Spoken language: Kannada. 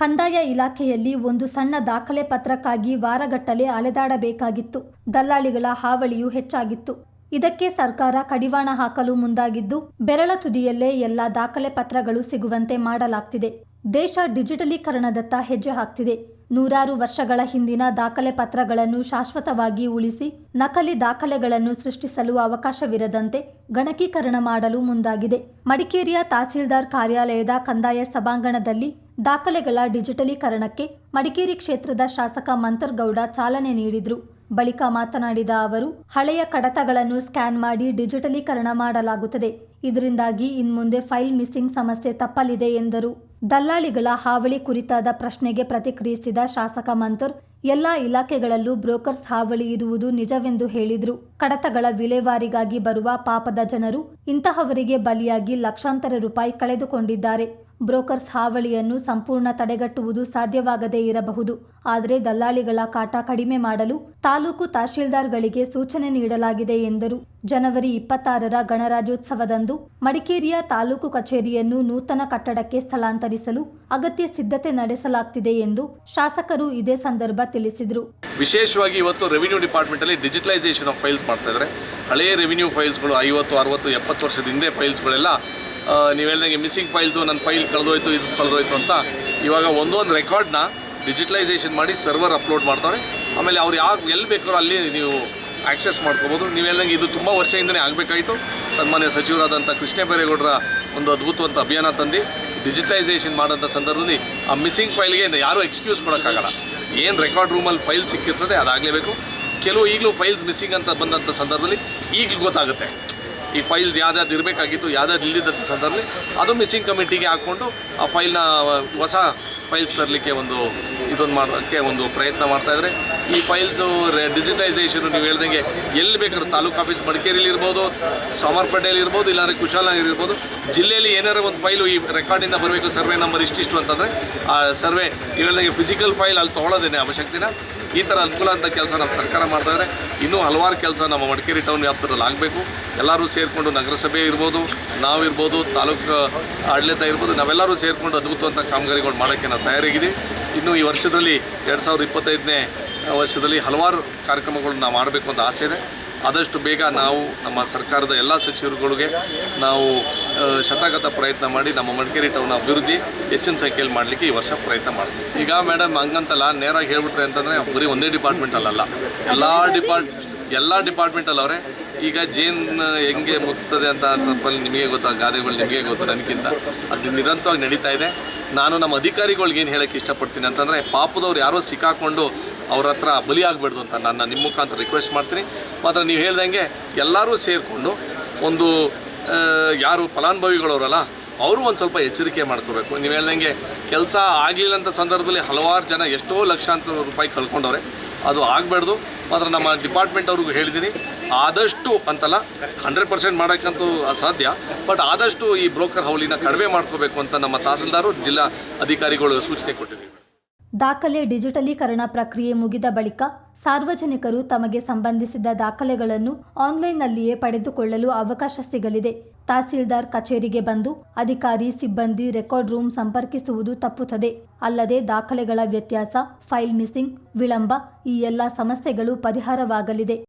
ಕಂದಾಯ ಇಲಾಖೆಯಲ್ಲಿ ಒಂದು ಸಣ್ಣ ದಾಖಲೆ ಪತ್ರಕ್ಕಾಗಿ ವಾರಗಟ್ಟಲೆ ಅಲೆದಾಡಬೇಕಾಗಿತ್ತು. ದಲ್ಲಾಳಿಗಳ ಹಾವಳಿಯು ಹೆಚ್ಚಾಗಿತ್ತು. ಇದಕ್ಕೆ ಸರ್ಕಾರ ಕಡಿವಾಣ ಹಾಕಲು ಮುಂದಾಗಿದ್ದು, ಬೆರಳ ತುದಿಯಲ್ಲೇ ಎಲ್ಲ ದಾಖಲೆ ಪತ್ರಗಳು ಸಿಗುವಂತೆ ಮಾಡಲಾಗ್ತಿದೆ. ದೇಶ ಡಿಜಿಟಲೀಕರಣದತ್ತ ಹೆಜ್ಜೆ ಹಾಕ್ತಿದೆ. ನೂರಾರು ವರ್ಷಗಳ ಹಿಂದಿನ ದಾಖಲೆ ಪತ್ರಗಳನ್ನು ಶಾಶ್ವತವಾಗಿ ಉಳಿಸಿ, ನಕಲಿ ದಾಖಲೆಗಳನ್ನು ಸೃಷ್ಟಿಸಲು ಅವಕಾಶವಿರದಂತೆ ಗಣಕೀಕರಣ ಮಾಡಲು ಮುಂದಾಗಿದೆ. ಮಡಿಕೇರಿಯ ತಹಸೀಲ್ದಾರ್ ಕಾರ್ಯಾಲಯದ ಕಂದಾಯ ಸಭಾಂಗಣದಲ್ಲಿ ದಾಖಲೆಗಳ ಡಿಜಿಟಲೀಕರಣಕ್ಕೆ ಮಡಿಕೇರಿ ಕ್ಷೇತ್ರದ ಶಾಸಕ ಮಂತರ್ಗೌಡ ಚಾಲನೆ ನೀಡಿದರು. ಬಳಿಕ ಮಾತನಾಡಿದ ಅವರು, ಹಳೆಯ ಕಡತಗಳನ್ನು ಸ್ಕ್ಯಾನ್ ಮಾಡಿ ಡಿಜಿಟಲೀಕರಣ ಮಾಡಲಾಗುತ್ತದೆ. ಇದರಿಂದಾಗಿ ಇನ್ಮುಂದೆ ಫೈಲ್ ಮಿಸ್ಸಿಂಗ್ ಸಮಸ್ಯೆ ತಪ್ಪಲಿದೆ ಎಂದರು. ದಲ್ಲಾಳಿಗಳ ಹಾವಳಿ ಕುರಿತಾದ ಪ್ರಶ್ನೆಗೆ ಪ್ರತಿಕ್ರಿಯಿಸಿದ ಶಾಸಕ ಮಂತರ್, ಎಲ್ಲಾ ಇಲಾಖೆಗಳಲ್ಲೂ ಬ್ರೋಕರ್ಸ್ ಹಾವಳಿ ಇರುವುದು ನಿಜವೆಂದು ಹೇಳಿದ್ರು. ಕಡತಗಳ ವಿಲೇವಾರಿಗಾಗಿ ಬರುವ ಪಾಪದ ಜನರು ಇಂತಹವರಿಗೆ ಬಲಿಯಾಗಿ ಲಕ್ಷಾಂತರ ರೂಪಾಯಿ ಕಳೆದುಕೊಂಡಿದ್ದಾರೆ. ಬ್ರೋಕರ್ಸ್ ಹಾವಳಿಯನ್ನು ಸಂಪೂರ್ಣ ತಡೆಗಟ್ಟುವುದು ಸಾಧ್ಯವಾಗದೇ ಇರಬಹುದು. ಆದರೆ ದಲ್ಲಾಳಿಗಳ ಕಾಟ ಕಡಿಮೆ ಮಾಡಲು ತಾಲೂಕು ತಹಶೀಲ್ದಾರ್ಗಳಿಗೆ ಸೂಚನೆ ನೀಡಲಾಗಿದೆ ಎಂದರು. ಜನವರಿ ಇಪ್ಪತ್ತಾರರ ಗಣರಾಜ್ಯೋತ್ಸವದಂದು ಮಡಿಕೇರಿಯ ತಾಲೂಕು ಕಚೇರಿಯನ್ನು ನೂತನ ಕಟ್ಟಡಕ್ಕೆ ಸ್ಥಳಾಂತರಿಸಲು ಅಗತ್ಯ ಸಿದ್ಧತೆ ನಡೆಸಲಾಗ್ತಿದೆ ಎಂದು ಶಾಸಕರು ಇದೇ ಸಂದರ್ಭ ತಿಳಿಸಿದರು. ವಿಶೇಷವಾಗಿ ಇವತ್ತು ರೆವಿನ್ಯೂ ಡಿಪಾರ್ಟ್ಮೆಂಟಲ್ಲಿ ಡಿಜಿಟಲೈಸೇಷನ್ ಆಫ್ ಫೈಲ್ಸ್ ಮಾಡ್ತಾ ಇದ್ದಾರೆ. ಹಳೆಯ ರೆವಿನ್ಯೂ ಫೈಲ್ಸ್ಗಳು ಐವತ್ತು, ಅರವತ್ತು, ಎಪ್ಪತ್ತು ವರ್ಷದ ಹಿಂದೆ ಫೈಲ್ಸ್ಗಳೆಲ್ಲ ನೀವು ಹೇಳ್ದಂಗೆ ಮಿಸ್ಸಿಂಗ್ ಫೈಲ್ಸು ನನ್ನ ಫೈಲ್ ಕಳೆದೋಯ್ತು, ಇದು ಕಳೆದೋಯ್ತು ಅಂತ ಇವಾಗ ಒಂದೊಂದು ರೆಕಾರ್ಡ್ನ ಡಿಜಿಟಲೈಸೇಷನ್ ಮಾಡಿ ಸರ್ವರ್ ಅಪ್ಲೋಡ್ ಮಾಡ್ತಾರೆ. ಆಮೇಲೆ ಅವ್ರು ಯಾವ ಎಲ್ಲಿ ಬೇಕಾದ್ರೂ ಅಲ್ಲಿ ನೀವು ಆಕ್ಸೆಸ್ ಮಾಡ್ಕೋಬೋದು. ನೀವು ಹೇಳ್ದಂಗೆ ಇದು ತುಂಬ ವರ್ಷದಿಂದನೇ ಆಗಬೇಕಾಯಿತು. ಸನ್ಮಾನ್ಯ ಸಚಿವರಾದಂಥ ಕೃಷ್ಣ ಬೈರೇಗೌಡರ ಒಂದು ಅದ್ಭುತವಂತ ಅಭಿಯಾನ ತಂದು ಡಿಜಿಟಲೈಸೇಷನ್ ಮಾಡೋಂಥ ಸಂದರ್ಭದಲ್ಲಿ ಆ ಮಿಸ್ಸಿಂಗ್ ಫೈಲ್ಗೆ ಯಾರೂ ಎಕ್ಸ್ಕ್ಯೂಸ್ ಕೊಡೋಕ್ಕಾಗಲ್ಲ. ಏನು ರೆಕಾರ್ಡ್ ರೂಮಲ್ಲಿ ಫೈಲ್ ಸಿಕ್ಕಿರ್ತದೆ ಅದಾಗಲೇಬೇಕು. ಕೆಲವು ಈಗಲೂ ಫೈಲ್ಸ್ ಮಿಸ್ಸಿಂಗ್ ಅಂತ ಬಂದಂಥ ಸಂದರ್ಭದಲ್ಲಿ ಈಗಲೂ ಗೊತ್ತಾಗುತ್ತೆ. ಈ ಫೈಲ್ಸ್ ಯಾವ್ದಾದ್ರು ಇರಬೇಕಾಗಿತ್ತು, ಯಾವ್ದಾದ್ರು ಇಲ್ಲದಿದ್ದ ಸಂದರ್ಭದಲ್ಲಿ ಅದು ಮಿಸ್ಸಿಂಗ್ ಕಮಿಟಿಗೆ ಹಾಕ್ಕೊಂಡು ಆ ಫೈಲ್ನ ಹೊಸ ಫೈಲ್ಸ್ ತರಲಿಕ್ಕೆ ಒಂದು ಇದೊಂದು ಮಾಡೋಕ್ಕೆ ಒಂದು ಪ್ರಯತ್ನ ಮಾಡ್ತಾಯಿದ್ರೆ ಈ ಫೈಲ್ಸು ಡಿಜಿಟೈಸೇಷನ್ ನೀವು ಹೇಳ್ದಂಗೆ ಎಲ್ಲಿ ಬೇಕಾದ್ರೂ ತಾಲೂಕು ಆಫೀಸ್ ಮಡಿಕೇರಿಲಿ ಇರ್ಬೋದು ಸೋಮವಾರಪೇಟೆಯಲ್ಲಿ ಇರ್ಬೋದು, ಇಲ್ಲಾಂದರೆ ಕುಶಾಲನಗರ ಇರ್ಬೋದು, ಜಿಲ್ಲೆಯಲ್ಲಿ ಏನಾರು ಒಂದು ಫೈಲು ಈ ರೆಕಾರ್ಡಿಂದ ಬರಬೇಕು ಸರ್ವೆ ನಂಬರ್ ಇಷ್ಟಿಷ್ಟು ಅಂತಂದರೆ, ಆ ಸರ್ವೆ ಹೇಳ್ದಂಗೆ ಫಿಸಿಕಲ್ ಫೈಲ್ ಅಲ್ಲಿ ತೊಗೊಳೋದೇನೆ ಅವಶ್ಯಕತೆನ. ಈ ಥರ ಅನುಕೂಲ ಅಂತ ಕೆಲಸ ನಮ್ಮ ಸರ್ಕಾರ ಮಾಡ್ತಾಯಿದ್ರೆ ಇನ್ನೂ ಹಲವಾರು ಕೆಲಸ ನಮ್ಮ ಮಡಿಕೇರಿ ಟೌನ್ ವ್ಯಾಪ್ತದಲ್ಲಿ ಆಗಬೇಕು. ಎಲ್ಲರೂ ಸೇರಿಕೊಂಡು ನಗರಸಭೆ ಇರ್ಬೋದು ನಾವಿರ್ಬೋದು ತಾಲೂಕು ಆಡಳಿತ ಇರ್ಬೋದು, ನಾವೆಲ್ಲರೂ ಸೇರಿಕೊಂಡು ಅದ್ಭುತವಂಥ ಕಾಮಗಾರಿಗಳು ಮಾಡೋಕ್ಕೆ ನಾವು ತಯಾರಾಗಿದ್ದೀವಿ ಇನ್ನು ಈ ವರ್ಷದಲ್ಲಿ ಎರಡು ಸಾವಿರದ ಇಪ್ಪತ್ತೈದನೇ ವರ್ಷದಲ್ಲಿ ಹಲವಾರು ಕಾರ್ಯಕ್ರಮಗಳನ್ನು ನಾವು ಮಾಡಬೇಕು ಅಂತ ಆಸೆ ಇದೆ. ಆದಷ್ಟು ಬೇಗ ನಾವು ನಮ್ಮ ಸರ್ಕಾರದ ಎಲ್ಲ ಸಚಿವರುಗಳಿಗೆ ನಾವು ಶತಾಗತ ಪ್ರಯತ್ನ ಮಾಡಿ ನಮ್ಮ ಮಡಿಕೇರಿ ಟೌನ್ ಅಭಿವೃದ್ಧಿ ಹೆಚ್ಚಿನ ಸಂಖ್ಯೆಯಲ್ಲಿ ಮಾಡಲಿಕ್ಕೆ ಈ ವರ್ಷ ಪ್ರಯತ್ನ ಮಾಡ್ತೀವಿ. ಈಗ ಮೇಡಮ್ ಹಂಗಂತಲ್ಲ ನೇರವಾಗಿ ಹೇಳ್ಬಿಟ್ರೆ ಅಂತಂದರೆ ಬರೀ ಒಂದೇ ಡಿಪಾರ್ಟ್ಮೆಂಟಲ್ಲ ಎಲ್ಲ ಡಿಪಾರ್ಟ್ ಎಲ್ಲ ಡಿಪಾರ್ಟ್ಮೆಂಟಲ್ಲಿ ಅವರೇ ಈಗ ಜೇನ್ ಹೆಂಗೆ ಮುತ್ತದೆ ಅಂತ ತಪ್ಪಲ್ಲಿ ನಿಮಗೆ ಗೊತ್ತಾ, ಗಾದೆಗಳು ನಿಮಗೆ ಗೊತ್ತು ನನಗಿಂತ? ಅದು ನಿರಂತರವಾಗಿ ನಡೀತಾ ಇದೆ. ನಾನು ನಮ್ಮ ಅಧಿಕಾರಿಗಳಿಗೆ ಏನು ಹೇಳೋಕ್ಕೆ ಇಷ್ಟಪಡ್ತೀನಿ ಅಂತಂದರೆ, ಪಾಪದವ್ರು ಯಾರೋ ಸಿಕ್ಕಾಕೊಂಡು ಅವ್ರ ಹತ್ರ ಬಲಿ ಆಗಬಾರ್ದು ಅಂತ ನಾನು ನಿಮ್ಮ ಮುಖಾಂತರ ರಿಕ್ವೆಸ್ಟ್ ಮಾಡ್ತೀನಿ. ಮಾತ್ರ ನೀವು ಹೇಳ್ದಂಗೆ ಎಲ್ಲರೂ ಸೇರಿಕೊಂಡು ಒಂದು ಯಾರು ಫಲಾನುಭವಿಗಳವರಲ್ಲ, ಅವರು ಒಂದು ಸ್ವಲ್ಪ ಎಚ್ಚರಿಕೆ ಮಾಡ್ಕೋಬೇಕು. ನೀವು ಹೇಳ್ದಂಗೆ ಕೆಲಸ ಆಗಲಿಲ್ಲ ಅಂತ ಸಂದರ್ಭದಲ್ಲಿ ಹಲವಾರು ಜನ ಎಷ್ಟೋ ಲಕ್ಷಾಂತರ ರೂಪಾಯಿ ಕಳ್ಕೊಂಡವ್ರೆ. ಅದು ಆಗಬಾರ್ದು. ಮಾತ್ರ ನಮ್ಮ ಡಿಪಾರ್ಟ್ಮೆಂಟ್ ಅವ್ರಿಗೂ ಹೇಳಿದ್ದೀನಿ. ಆದಷ್ಟು ಅಂತಲ್ಲ ಹಂಡ್ರೆಡ್ ಪರ್ಸೆಂಟ್ ಮಾಡೋಕ್ಕಂತೂ ಅಸಾಧ್ಯ. ಬಟ್ ಆದಷ್ಟು ಈ ಬ್ರೋಕರ್ ಹೌಲಿನ ಕಡಿಮೆ ಮಾಡ್ಕೋಬೇಕು ಅಂತ ನಮ್ಮ ತಹಸೀಲ್ದಾರು, ಜಿಲ್ಲಾ ಅಧಿಕಾರಿಗಳು ಸೂಚನೆ ಕೊಟ್ಟಿದ್ದೀವಿ ದಾಖಲೆ ಡಿಜಿಟಲೀಕರಣ ಪ್ರಕ್ರಿಯೆ ಮುಗಿದ ಬಳಿಕ ಸಾರ್ವಜನಿಕರು ತಮಗೆ ಸಂಬಂಧಿಸಿದ ದಾಖಲೆಗಳನ್ನು ಆನ್ಲೈನ್ನಲ್ಲಿಯೇ ಪಡೆದುಕೊಳ್ಳಲು ಅವಕಾಶ ಸಿಗಲಿದೆ. ತಹಸೀಲ್ದಾರ್ ಕಚೇರಿಗೆ ಬಂದು ಅಧಿಕಾರಿ, ಸಿಬ್ಬಂದಿ, ರೆಕಾರ್ಡ್ ರೂಮ್ ಸಂಪರ್ಕಿಸುವುದು ತಪ್ಪುತ್ತದೆ. ಅಲ್ಲದೆ ದಾಖಲೆಗಳ ವ್ಯತ್ಯಾಸ, ಫೈಲ್ ಮಿಸ್ಸಿಂಗ್, ವಿಳಂಬ ಈ ಎಲ್ಲ ಸಮಸ್ಯೆಗಳು ಪರಿಹಾರವಾಗಲಿದೆ.